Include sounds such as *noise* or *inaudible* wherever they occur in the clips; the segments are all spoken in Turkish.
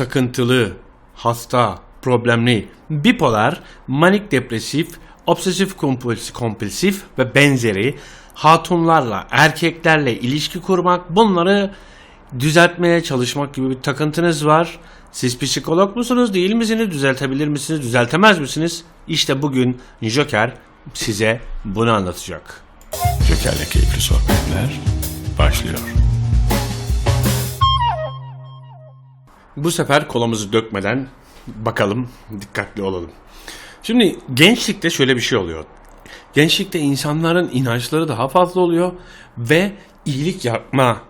takıntılı, hasta, problemli, bipolar, manik depresif, obsesif kompulsif, ve benzeri hatunlarla, erkeklerle ilişki kurmak, bunları düzeltmeye çalışmak gibi bir takıntınız var. Siz psikolog musunuz, değil misiniz? Düzeltebilir misiniz, düzeltemez misiniz? İşte bugün Joker size bunu anlatacak. Joker'le keyifli sohbetler başlıyor. Bu sefer kolumuzu dökmeden bakalım, dikkatli olalım. Şimdi gençlikte şöyle bir şey oluyor. Gençlikte insanların inançları daha fazla oluyor ve iyilik yapma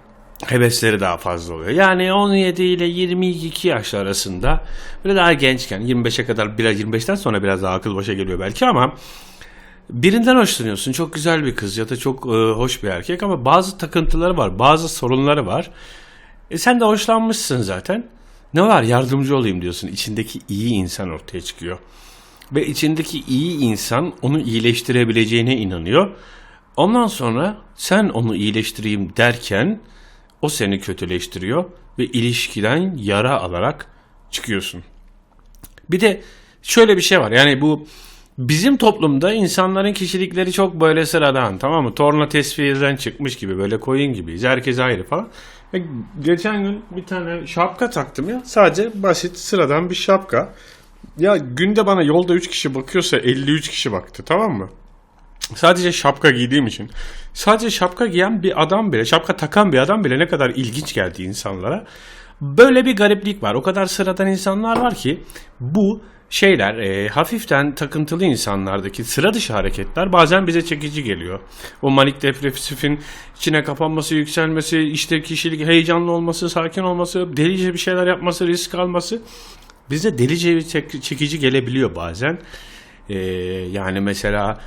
hevesleri daha fazla oluyor. Yani 17 ile 22 yaş arasında böyle daha gençken 25'e kadar biraz 25'ten sonra biraz daha akıl başa geliyor belki ama birinden hoşlanıyorsun. Çok güzel bir kız ya da çok e, hoş bir erkek ama bazı takıntıları var, bazı sorunları var. E sen de hoşlanmışsın zaten. Ne var yardımcı olayım diyorsun. İçindeki iyi insan ortaya çıkıyor. Ve içindeki iyi insan onu iyileştirebileceğine inanıyor. Ondan sonra sen onu iyileştireyim derken o seni kötüleştiriyor ve ilişkiden yara alarak çıkıyorsun. Bir de şöyle bir şey var. Yani bu bizim toplumda insanların kişilikleri çok böyle sıradan tamam mı? Torna tesviyeden çıkmış gibi böyle koyun gibiyiz. Herkes ayrı falan. Ve geçen gün bir tane şapka taktım ya. Sadece basit sıradan bir şapka. Ya günde bana yolda 3 kişi bakıyorsa 53 kişi baktı tamam mı? Sadece şapka giydiğim için. Sadece şapka giyen bir adam bile, şapka takan bir adam bile ne kadar ilginç geldi insanlara. Böyle bir gariplik var. O kadar sıradan insanlar var ki bu şeyler e, hafiften takıntılı insanlardaki sıra dışı hareketler bazen bize çekici geliyor. O manik depresifin içine kapanması, yükselmesi, işte kişilik heyecanlı olması, sakin olması, delice bir şeyler yapması, risk alması bize delice bir çek- çekici gelebiliyor bazen. Ee, yani mesela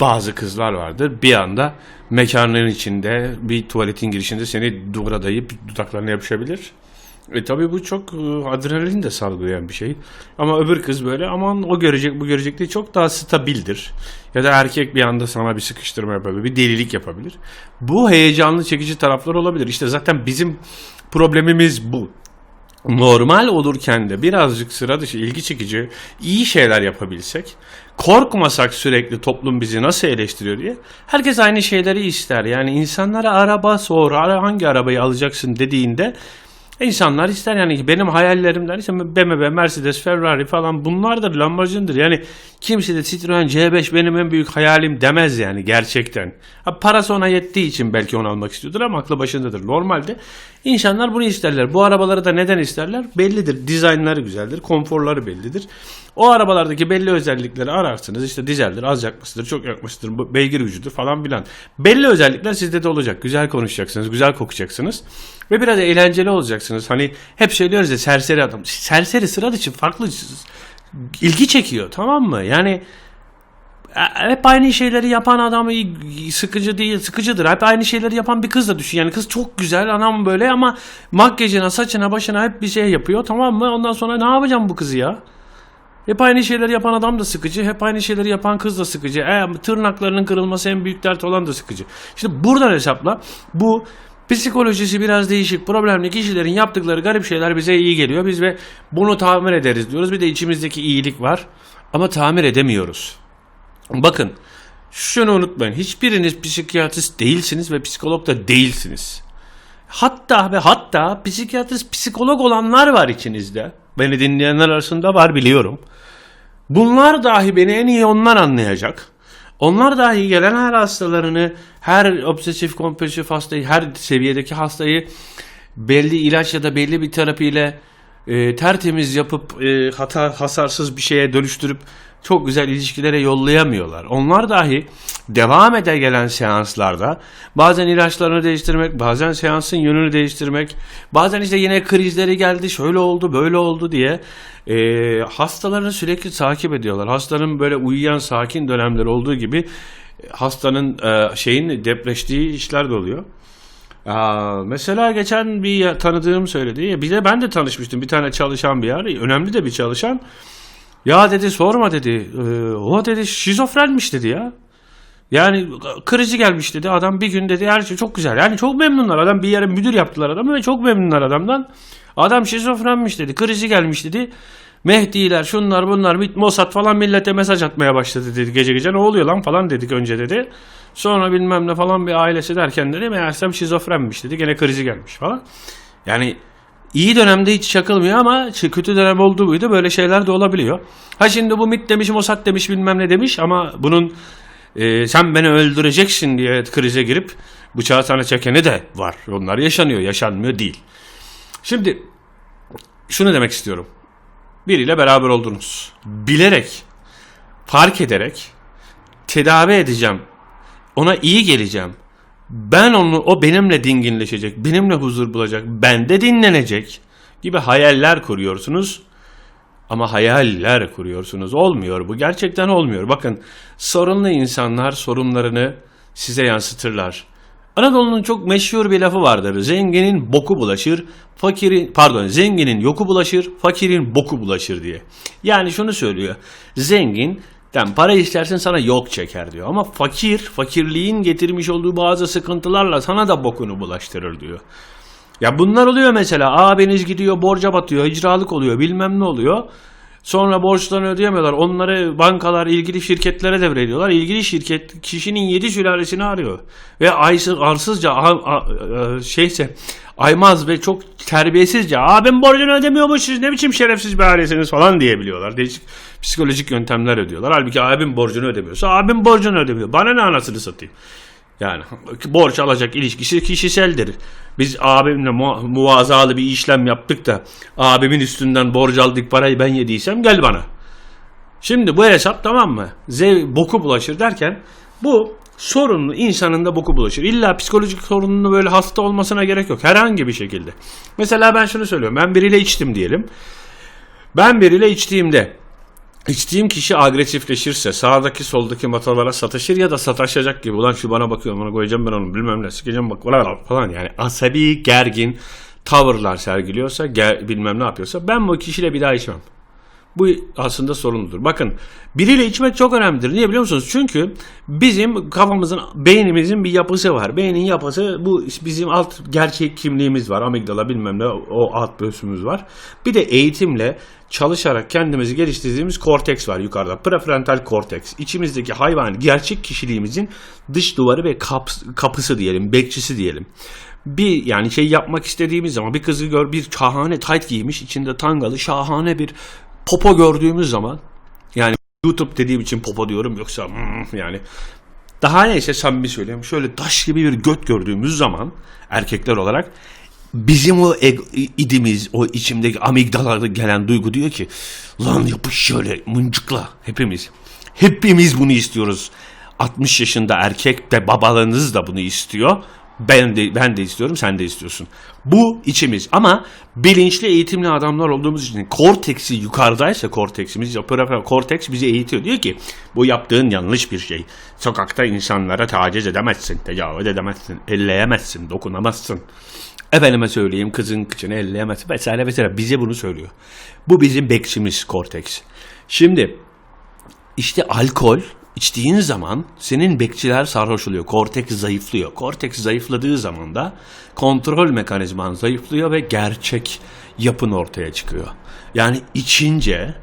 bazı kızlar vardır bir anda mekanların içinde bir tuvaletin girişinde seni duvara dayayıp dudaklarına yapışabilir. E tabi bu çok e, adrenalin de salgılayan bir şey. Ama öbür kız böyle aman o görecek bu görecek diye çok daha stabildir. Ya da erkek bir anda sana bir sıkıştırma yapabilir, bir delilik yapabilir. Bu heyecanlı çekici taraflar olabilir. İşte zaten bizim problemimiz bu normal olurken de birazcık sıra dışı ilgi çekici iyi şeyler yapabilsek korkmasak sürekli toplum bizi nasıl eleştiriyor diye herkes aynı şeyleri ister. Yani insanlara araba sor hangi arabayı alacaksın dediğinde insanlar ister yani benim hayallerimden işte BMW, Mercedes, Ferrari falan bunlardır Lamborghini'dir. Yani kimse de Citroen C5 benim en büyük hayalim demez yani gerçekten. Ha, parası ona yettiği için belki onu almak istiyordur ama aklı başındadır. Normalde insanlar bunu isterler. Bu arabaları da neden isterler? Bellidir. Dizaynları güzeldir, konforları bellidir. O arabalardaki belli özellikleri ararsınız. İşte dizeldir, az yakmasıdır, çok yakmasıdır, beygir gücüdür falan filan. Belli özellikler sizde de olacak. Güzel konuşacaksınız, güzel kokacaksınız. Ve biraz eğlenceli olacaksınız. Hani hep söylüyoruz ya serseri adam. Serseri sıra dışı farklı ilgi çekiyor tamam mı? Yani e, hep aynı şeyleri yapan adam sıkıcı değil, sıkıcıdır. Hep aynı şeyleri yapan bir kız da düşün. Yani kız çok güzel anam böyle ama makyajına, saçına, başına hep bir şey yapıyor tamam mı? Ondan sonra ne yapacağım bu kızı ya? Hep aynı şeyleri yapan adam da sıkıcı. Hep aynı şeyleri yapan kız da sıkıcı. E, tırnaklarının kırılması en büyük dert olan da sıkıcı. İşte buradan hesapla bu psikolojisi biraz değişik. Problemli kişilerin yaptıkları garip şeyler bize iyi geliyor. Biz ve bunu tamir ederiz diyoruz. Bir de içimizdeki iyilik var. Ama tamir edemiyoruz. Bakın şunu unutmayın. Hiçbiriniz psikiyatrist değilsiniz ve psikolog da değilsiniz. Hatta ve hatta psikiyatrist psikolog olanlar var içinizde. Beni dinleyenler arasında var biliyorum. Bunlar dahi beni en iyi onlar anlayacak. Onlar dahi gelen her hastalarını, her obsesif kompulsif hastayı, her seviyedeki hastayı belli ilaç ya da belli bir terapiyle e, tertemiz yapıp e, hata hasarsız bir şeye dönüştürüp çok güzel ilişkilere yollayamıyorlar. Onlar dahi devam ede gelen seanslarda bazen ilaçlarını değiştirmek, bazen seansın yönünü değiştirmek, bazen işte yine krizleri geldi, şöyle oldu, böyle oldu diye e, hastalarını sürekli takip ediyorlar. Hastanın böyle uyuyan sakin dönemleri olduğu gibi e, hastanın e, şeyin depreştiği işler de oluyor. Aa, mesela geçen bir tanıdığım söyledi. Bir de ben de tanışmıştım. Bir tane çalışan bir yer. Önemli de bir çalışan. Ya dedi sorma dedi. "Ee, o dedi şizofrenmiş dedi ya. Yani krizi gelmiş dedi. Adam bir gün dedi her şey çok güzel. Yani çok memnunlar. Adam bir yere müdür yaptılar adamı ve çok memnunlar adamdan. Adam şizofrenmiş dedi. Krizi gelmiş dedi. Mehdiler şunlar bunlar Mossad falan millete mesaj atmaya başladı dedi gece gece ne oluyor lan falan dedik önce dedi. Sonra bilmem ne falan bir ailesi derken dedi meğersem şizofrenmiş dedi gene krizi gelmiş falan. Yani iyi dönemde hiç çakılmıyor ama kötü dönem olduğu buydu böyle şeyler de olabiliyor. Ha şimdi bu MIT demiş Mossad demiş bilmem ne demiş ama bunun e, sen beni öldüreceksin diye krize girip bıçağı sana çekeni de var. Onlar yaşanıyor yaşanmıyor değil. Şimdi şunu demek istiyorum. Biriyle beraber oldunuz. Bilerek, fark ederek tedavi edeceğim. Ona iyi geleceğim. Ben onu, o benimle dinginleşecek, benimle huzur bulacak, bende dinlenecek gibi hayaller kuruyorsunuz. Ama hayaller kuruyorsunuz. Olmuyor bu. Gerçekten olmuyor. Bakın sorunlu insanlar sorunlarını size yansıtırlar. Anadolu'nun çok meşhur bir lafı vardır. Zenginin boku bulaşır, fakirin pardon zenginin yoku bulaşır, fakirin boku bulaşır diye. Yani şunu söylüyor. Zengin den para istersin sana yok çeker diyor. Ama fakir, fakirliğin getirmiş olduğu bazı sıkıntılarla sana da bokunu bulaştırır diyor. Ya bunlar oluyor mesela. Abiniz gidiyor borca batıyor, icralık oluyor, bilmem ne oluyor. Sonra borçlarını ödeyemiyorlar. Onları bankalar ilgili şirketlere devrediyorlar. İlgili şirket kişinin yedi sülalesini arıyor. Ve aysız, arsızca a- a- a- şeyse aymaz ve çok terbiyesizce abim borcunu ödemiyormuş siz ne biçim şerefsiz bir ailesiniz falan diyebiliyorlar. Değişik psikolojik yöntemler ödüyorlar. Halbuki abim borcunu ödemiyorsa abim borcunu ödemiyor. Bana ne anasını satayım. Yani borç alacak ilişkisi kişiseldir. Biz abimle mu- muvazalı bir işlem yaptık da abimin üstünden borç aldık parayı ben yediysem gel bana. Şimdi bu hesap tamam mı? Zev, boku bulaşır derken bu sorunlu insanın da boku bulaşır. İlla psikolojik sorunlu böyle hasta olmasına gerek yok. Herhangi bir şekilde. Mesela ben şunu söylüyorum. Ben biriyle içtim diyelim. Ben biriyle içtiğimde İçtiğim kişi agresifleşirse sağdaki soldaki matalara sataşır ya da sataşacak gibi ulan şu bana bakıyor bana koyacağım ben onu bilmem ne sikeceğim bak ulan falan yani asabi gergin tavırlar sergiliyorsa ger, bilmem ne yapıyorsa ben bu kişiyle bir daha içmem. Bu aslında sorunludur. Bakın biriyle içmek çok önemlidir. Niye biliyor musunuz? Çünkü bizim kafamızın, beynimizin bir yapısı var. Beynin yapısı bu bizim alt gerçek kimliğimiz var. Amigdala bilmem ne o alt göğsümüz var. Bir de eğitimle çalışarak kendimizi geliştirdiğimiz korteks var yukarıda. Prefrontal korteks. İçimizdeki hayvan gerçek kişiliğimizin dış duvarı ve kaps- kapısı diyelim, bekçisi diyelim bir yani şey yapmak istediğimiz zaman bir kızı gör bir şahane tayt giymiş içinde tangalı şahane bir popo gördüğümüz zaman yani YouTube dediğim için popo diyorum yoksa hmm, yani. Daha neyse samimi söyleyeyim. Şöyle taş gibi bir göt gördüğümüz zaman erkekler olarak bizim o idimiz o içimdeki amigdalarda gelen duygu diyor ki lan yapış şöyle mıncıkla hepimiz. Hepimiz bunu istiyoruz. 60 yaşında erkek de babalarınız da bunu istiyor ben de ben de istiyorum, sen de istiyorsun. Bu içimiz ama bilinçli eğitimli adamlar olduğumuz için korteksi yukarıdaysa korteksimiz, korteks bizi eğitiyor. Diyor ki bu yaptığın yanlış bir şey. Sokakta insanlara taciz edemezsin, tecavüz edemezsin, elleyemezsin, dokunamazsın. Efendime söyleyeyim kızın kıçını elleyemezsin vesaire vesaire bize bunu söylüyor. Bu bizim bekçimiz korteks. Şimdi işte alkol içtiğin zaman senin bekçiler sarhoş oluyor. Korteks zayıflıyor. Korteks zayıfladığı zaman da kontrol mekanizman zayıflıyor ve gerçek yapın ortaya çıkıyor. Yani içince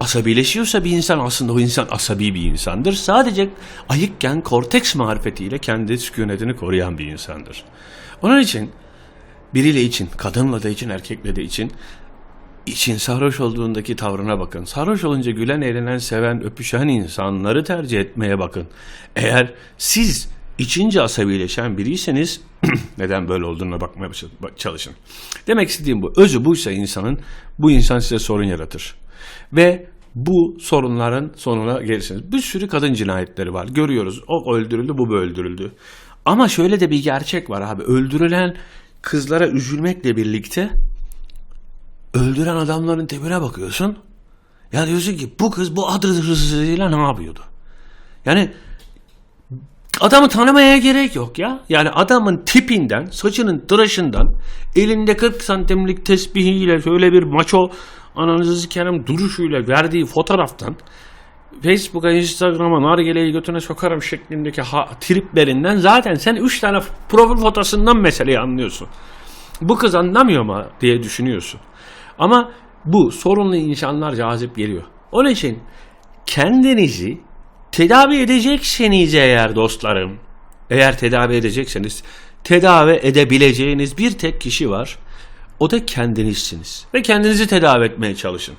asabileşiyorsa bir insan aslında o insan asabi bir insandır. Sadece ayıkken korteks marifetiyle kendi sükunetini koruyan bir insandır. Onun için biriyle için, kadınla da için, erkekle de için için sarhoş olduğundaki tavrına bakın. Sarhoş olunca gülen, eğlenen, seven, öpüşen insanları tercih etmeye bakın. Eğer siz içince asabileşen biriyseniz *clears throat* neden böyle olduğuna bakmaya çalışın. Demek istediğim bu. Özü buysa insanın, bu insan size sorun yaratır. Ve bu sorunların sonuna gelirsiniz. Bir sürü kadın cinayetleri var. Görüyoruz. O öldürüldü, bu öldürüldü. Ama şöyle de bir gerçek var abi. Öldürülen kızlara üzülmekle birlikte öldüren adamların tepine bakıyorsun. Ya diyorsun ki bu kız bu adı hırsızlığıyla ne yapıyordu? Yani adamı tanımaya gerek yok ya. Yani adamın tipinden, saçının tıraşından, elinde 40 santimlik tesbihiyle şöyle bir maço ananızı sikerim duruşuyla verdiği fotoğraftan Facebook'a, Instagram'a, nargileyi götüne sokarım şeklindeki ha, triplerinden zaten sen 3 tane profil fotosundan meseleyi anlıyorsun. Bu kız anlamıyor mu diye düşünüyorsun. Ama bu sorunlu insanlar cazip geliyor. Onun için kendinizi tedavi edecekseniz eğer dostlarım, eğer tedavi edecekseniz tedavi edebileceğiniz bir tek kişi var. O da kendinizsiniz. Ve kendinizi tedavi etmeye çalışın.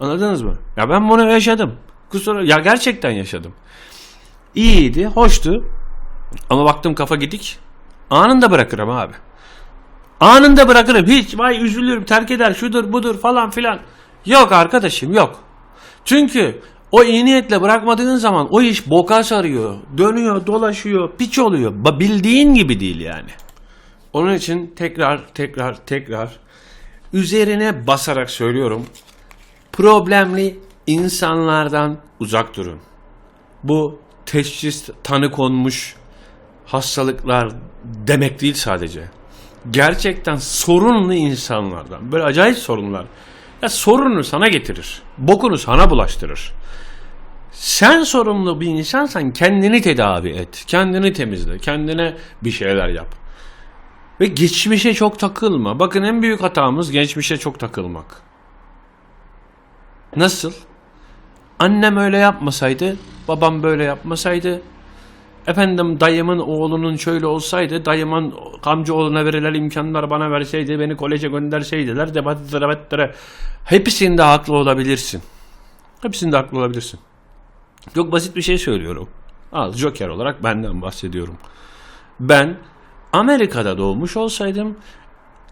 Anladınız mı? Ya ben bunu yaşadım. Kusura ya gerçekten yaşadım. İyiydi, hoştu. Ama baktım kafa gidik. Anında bırakırım abi. Anında bırakırım. Hiç vay üzülürüm, terk eder, şudur budur falan filan. Yok arkadaşım yok. Çünkü o iyi niyetle bırakmadığın zaman o iş boka sarıyor. Dönüyor, dolaşıyor, piç oluyor. Bildiğin gibi değil yani. Onun için tekrar tekrar tekrar üzerine basarak söylüyorum. Problemli insanlardan uzak durun. Bu teşhis tanı konmuş hastalıklar demek değil sadece. Gerçekten sorunlu insanlardan. Böyle acayip sorunlar. Ya sorunu sana getirir. Bokunu sana bulaştırır. Sen sorumlu bir insansan kendini tedavi et. Kendini temizle. Kendine bir şeyler yap. Ve geçmişe çok takılma. Bakın en büyük hatamız geçmişe çok takılmak. Nasıl? Annem öyle yapmasaydı, babam böyle yapmasaydı, efendim dayımın oğlunun şöyle olsaydı, dayımın amcaoğluna verilen imkanlar bana verseydi, beni koleje gönderseydiler, debatlara debatlara. Hepsinde haklı olabilirsin. Hepsinde haklı olabilirsin. Çok basit bir şey söylüyorum. Al Joker olarak benden bahsediyorum. Ben Amerika'da doğmuş olsaydım,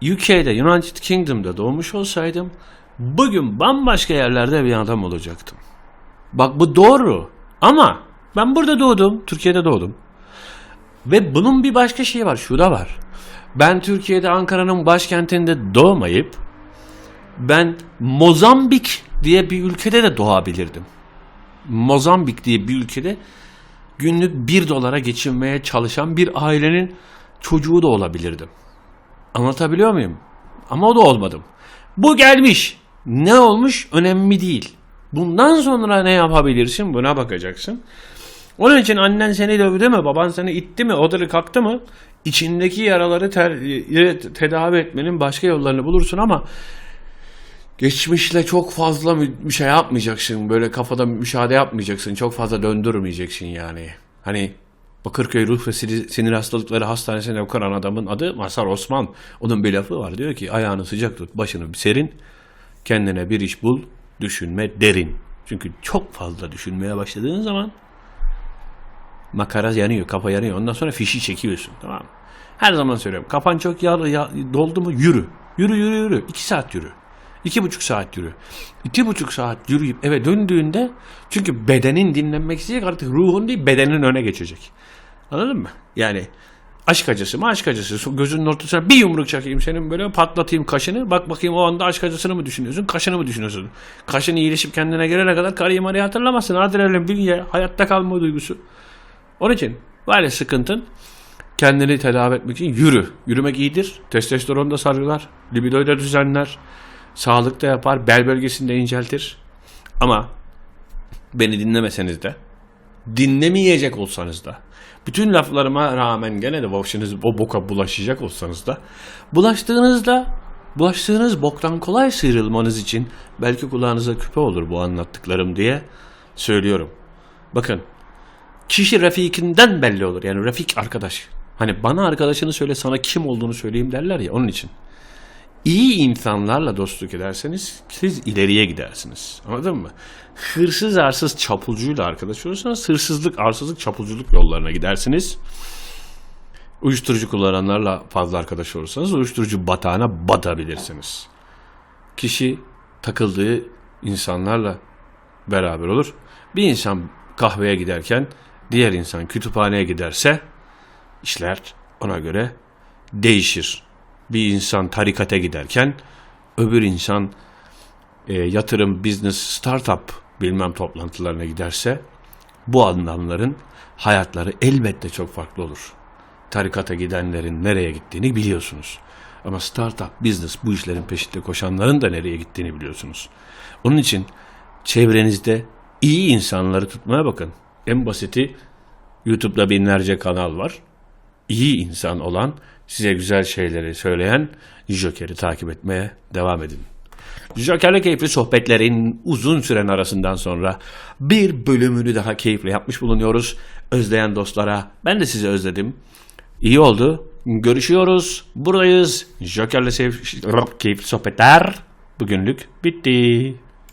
UK'de, United Kingdom'da doğmuş olsaydım, bugün bambaşka yerlerde bir adam olacaktım. Bak bu doğru. Ama ben burada doğdum, Türkiye'de doğdum. Ve bunun bir başka şeyi var, şu da var. Ben Türkiye'de Ankara'nın başkentinde doğmayıp ben Mozambik diye bir ülkede de doğabilirdim. Mozambik diye bir ülkede günlük bir dolara geçinmeye çalışan bir ailenin çocuğu da olabilirdim. Anlatabiliyor muyum? Ama o da olmadım. Bu gelmiş. Ne olmuş önemli değil. Bundan sonra ne yapabilirsin buna bakacaksın. Onun için annen seni dövdü mü, baban seni itti mi, odırı kalktı mı içindeki yaraları ter- tedavi etmenin başka yollarını bulursun ama geçmişle çok fazla bir şey yapmayacaksın. Böyle kafada müşahede yapmayacaksın. Çok fazla döndürmeyeceksin yani. Hani Bakırköy Ruh ve Sinir Hastalıkları Hastanesi'ne okuran adamın adı Masar Osman. Onun bir lafı var. Diyor ki ayağını sıcak tut, başını bir serin. Kendine bir iş bul, düşünme derin. Çünkü çok fazla düşünmeye başladığın zaman makara yanıyor, kafa yanıyor. Ondan sonra fişi çekiyorsun. Tamam mı? Her zaman söylüyorum. Kafan çok yağlı, ya- doldu mu yürü. Yürü yürü yürü. İki saat yürü. İki buçuk saat yürü. İki buçuk saat yürüyüp eve döndüğünde çünkü bedenin dinlenmek isteyecek artık ruhun değil bedenin öne geçecek. Anladın mı? Yani aşk acısı mı aşk acısı. Gözünün ortasına bir yumruk çakayım senin böyle patlatayım kaşını. Bak bakayım o anda aşk acısını mı düşünüyorsun kaşını mı düşünüyorsun? Kaşın iyileşip kendine gelene kadar karıyı marıyı hatırlamazsın. Adrenalin bünye hayatta kalma duygusu. Onun için ya sıkıntın kendini tedavi etmek için yürü. Yürümek iyidir. Testosteron da sarılar. Libidoyu da düzenler. Sağlık da yapar. Bel bölgesini de inceltir. Ama beni dinlemeseniz de dinlemeyecek olsanız da bütün laflarıma rağmen gene de başınız o boka bulaşacak olsanız da bulaştığınızda bulaştığınız boktan kolay sıyrılmanız için belki kulağınıza küpe olur bu anlattıklarım diye söylüyorum. Bakın kişi rafikinden belli olur. Yani rafik arkadaş. Hani bana arkadaşını söyle sana kim olduğunu söyleyeyim derler ya onun için. İyi insanlarla dostluk ederseniz siz ileriye gidersiniz. Anladın mı? Hırsız arsız çapulcuyla arkadaş olursanız hırsızlık arsızlık çapulculuk yollarına gidersiniz. Uyuşturucu kullananlarla fazla arkadaş olursanız uyuşturucu batağına batabilirsiniz. Kişi takıldığı insanlarla beraber olur. Bir insan kahveye giderken diğer insan kütüphaneye giderse işler ona göre değişir. Bir insan tarikate giderken öbür insan e, yatırım, business, startup bilmem toplantılarına giderse bu adamların hayatları elbette çok farklı olur. Tarikata gidenlerin nereye gittiğini biliyorsunuz. Ama startup, business bu işlerin peşinde koşanların da nereye gittiğini biliyorsunuz. Onun için çevrenizde iyi insanları tutmaya bakın. En basiti YouTube'da binlerce kanal var. İyi insan olan, size güzel şeyleri söyleyen Joker'i takip etmeye devam edin. Joker'le keyifli sohbetlerin uzun süren arasından sonra bir bölümünü daha keyifle yapmış bulunuyoruz. Özleyen dostlara ben de sizi özledim. İyi oldu. Görüşüyoruz. Buradayız. Joker'le sev- keyifli sohbetler bugünlük bitti.